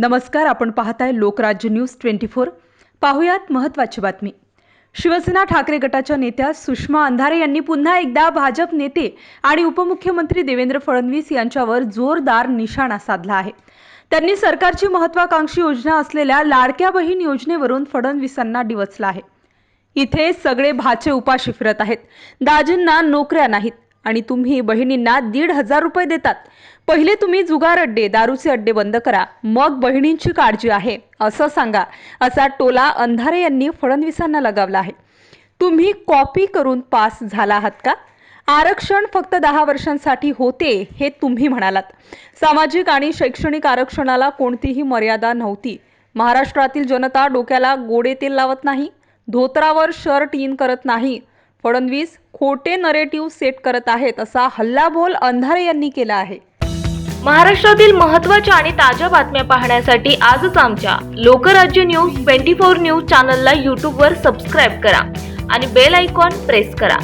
नमस्कार आपण पाहताय लोकराज्य न्यूज ट्वेंटी फोर. पाहुयात महत्त्वाची बातमी. शिवसेना ठाकरे गटाच्या नेत्या सुषमा अंधारे यांनी पुन्हा एकदा भाजप नेते आणि उपमुख्यमंत्री देवेंद्र फडणवीस यांच्यावर जोरदार निशाणा साधला आहे. त्यांनी सरकारची महत्वाकांक्षी योजना असलेल्या लाडक्या बहीण योजनेवरून फडणवीसांना डिवचला आहे. इथे सगळे भाचे उपाशी फिरत आहेत. दाजींना नोकऱ्या नाहीत. आणि तुम्ही बहिणींना दीड हजार रुपये देतात. पहिले तुम्ही जुगार अड्डे दारूचे अड्डे बंद करा. मग बहिणींची काळजी आहे असं सांगा. असा टोला अंधारे यांनी फडणवीसांना लगावला आहे. तुम्ही कॉपी करून पास झाला आहात का? आरक्षण फक्त दहा वर्षांसाठी होते हे तुम्ही म्हणालात. सामाजिक आणि शैक्षणिक आरक्षणाला कोणतीही मर्यादा नव्हती. महाराष्ट्रातील जनता डोक्याला गोडे तेल लावत नाही. धोतरावर शर्ट इन करत नाही. फडणवीस खोटे नरेटिव्ह सेट करत आहेत असा हल्लाबोल अंधारे यांनी केला आहे. महाराष्ट्रातील महत्त्वाच्या आणि ताज्या बातम्या पाहण्यासाठी आजच आमच्या Lokrajya news twenty four news चॅनलला यूट्यूबवर सबस्क्राईब करा आणि बेल आयकॉन प्रेस करा.